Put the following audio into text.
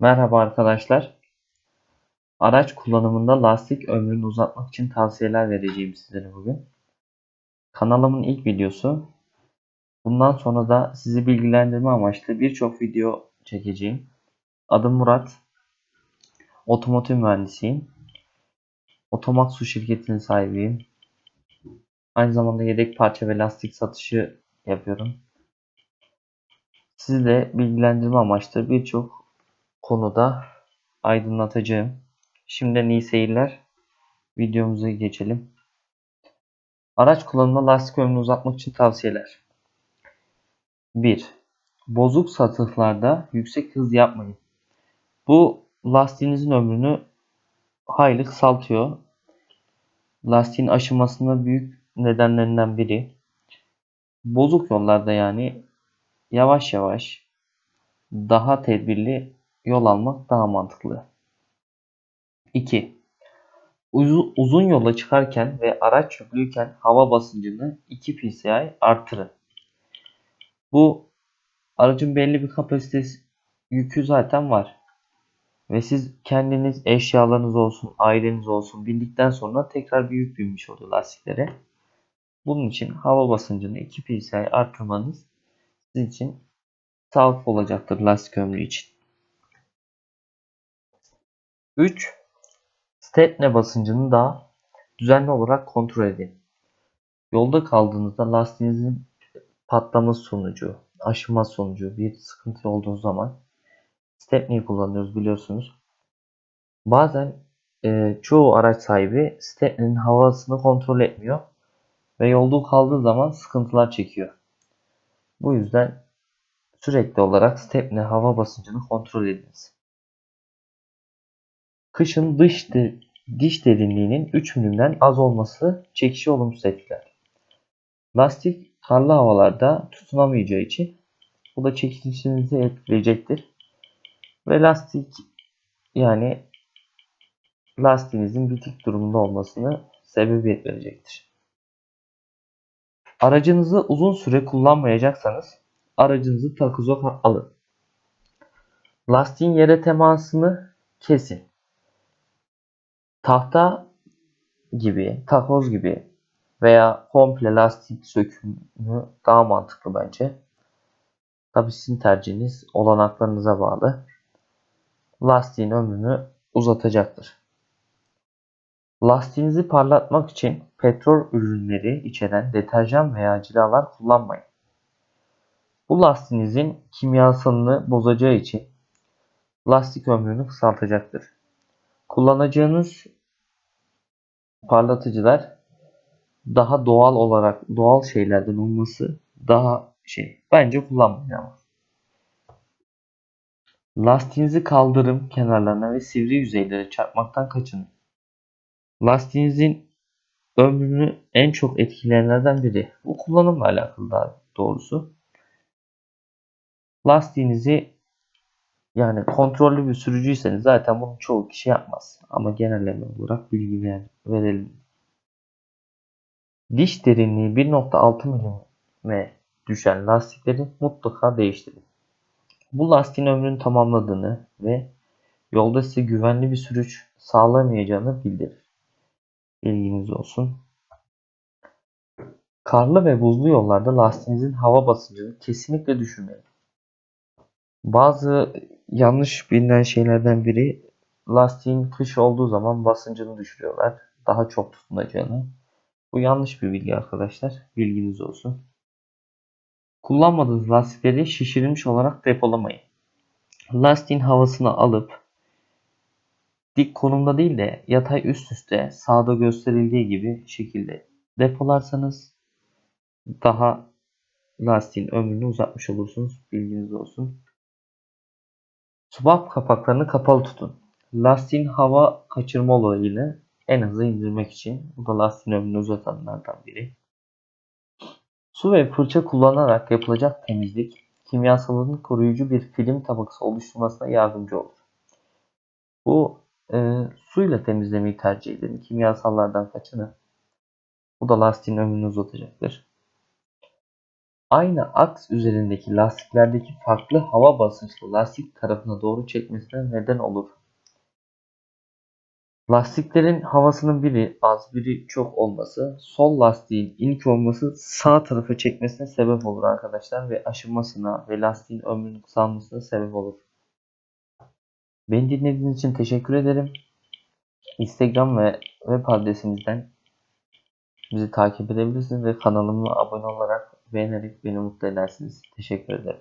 Merhaba arkadaşlar. Araç kullanımında lastik ömrünü uzatmak için tavsiyeler vereceğim sizlere bugün. Kanalımın ilk videosu. Bundan sonra da sizi bilgilendirme amaçlı birçok video çekeceğim. Adım Murat. Otomotiv mühendisiyim. Otomaksu şirketinin sahibiyim. Aynı zamanda yedek parça ve lastik satışı yapıyorum. Sizi de bilgilendirme amaçlı birçok konuda aydınlatacağım. Şimdiden iyi seyirler. Videomuza geçelim. Araç kullanımında lastik ömrünü uzatmak için tavsiyeler. 1. Bozuk satıhlarda yüksek hız yapmayın. Bu lastiğinizin ömrünü hayli kısaltıyor. Lastiğin aşınmasında büyük nedenlerinden biri. Bozuk yollarda yani yavaş yavaş daha tedbirli yol almak daha mantıklı. 2. Uzun yola çıkarken ve araç yüklüyken hava basıncını 2 psi artırın. Bu aracın belli bir kapasitesi yükü zaten var. Ve siz kendiniz eşyalarınız olsun, aileniz olsun bindikten sonra tekrar bir yük binmiş oluyor lastiklere. Bunun için hava basıncını 2 psi artırmanız sizin için sağlıklı olacaktır lastik ömrü için. 3. Stepne basıncını da düzenli olarak kontrol edin. Yolda kaldığınızda lastiğinizin patlaması sonucu, aşınma sonucu bir sıkıntı olduğu zaman stepneyi kullanıyoruz biliyorsunuz. Bazen e, çoğu araç sahibi stepnenin havasını kontrol etmiyor ve yolda kaldığı zaman sıkıntılar çekiyor. Bu yüzden sürekli olarak stepne hava basıncını kontrol ediniz. Kışın dış de, diş derinliğinin 3 milimden az olması çekişi olumsuz etkiler. Lastik karlı havalarda tutunamayacağı için bu da çekişinizi etkileyecektir. Ve lastik yani lastiğinizin bitik durumda olmasını sebebiyet verecektir. Aracınızı uzun süre kullanmayacaksanız aracınızı takoza alın. Lastiğin yere temasını kesin. Tahta gibi, takoz gibi veya komple lastik sökümü daha mantıklı bence. Tabi sizin tercihiniz olanaklarınıza bağlı. Lastiğin ömrünü uzatacaktır. Lastiğinizi parlatmak için petrol ürünleri içeren deterjan veya cilalar kullanmayın. Bu lastiğinizin kimyasalını bozacağı için lastik ömrünü kısaltacaktır. Kullanacağınız parlatıcılar daha doğal olarak doğal şeylerden olması daha şey. Bence kullanmayın ama. Lastiğinizi kaldırım kenarlarına ve sivri yüzeylere çarpmaktan kaçının. Lastiğinizin ömrünü en çok etkileyenlerden biri. Bu kullanımla alakalı daha doğrusu. Lastiğinizi yani kontrollü bir sürücüyseniz zaten bunu çoğu kişi yapmaz. Ama genelleme olarak bilgi verelim. Diş derinliği 1.6 mm düşen lastikleri mutlaka değiştirin. Bu lastiğin ömrünü tamamladığını ve yolda size güvenli bir sürüş sağlamayacağını bildirir. Bilginiz olsun. Karlı ve buzlu yollarda lastiğinizin hava basıncını kesinlikle düşürmeyin. Bazı yanlış bilinen şeylerden biri lastiğin kış olduğu zaman basıncını düşürüyorlar. Daha çok tutunacağını. Bu yanlış bir bilgi arkadaşlar. Bilginiz olsun. Kullanmadığınız lastikleri şişirilmiş olarak depolamayın. Lastiğin havasını alıp dik konumda değil de yatay üst üste sağda gösterildiği gibi şekilde depolarsanız daha lastiğin ömrünü uzatmış olursunuz. Bilginiz olsun. Swap kapaklarını kapalı tutun. Lastiğin hava kaçırma olayını en aza indirmek için bu da lastiğin ömrünü uzatanlardan biri. Su ve fırça kullanarak yapılacak temizlik kimyasalın koruyucu bir film tabakası oluşturmasına yardımcı olur. Bu e, suyla temizlemeyi tercih edin. Kimyasallardan kaçının. Bu da lastiğin ömrünü uzatacaktır. Aynı aks üzerindeki lastiklerdeki farklı hava basınçlı lastik tarafına doğru çekmesine neden olur. Lastiklerin havasının biri az biri çok olması sol lastiğin ilk olması sağ tarafa çekmesine sebep olur arkadaşlar ve aşınmasına ve lastiğin ömrünün kısalmasına sebep olur. Beni dinlediğiniz için teşekkür ederim. Instagram ve web adresimizden bizi takip edebilirsiniz ve kanalıma abone olarak beğenerek beni mutlu edersiniz. Teşekkür ederim.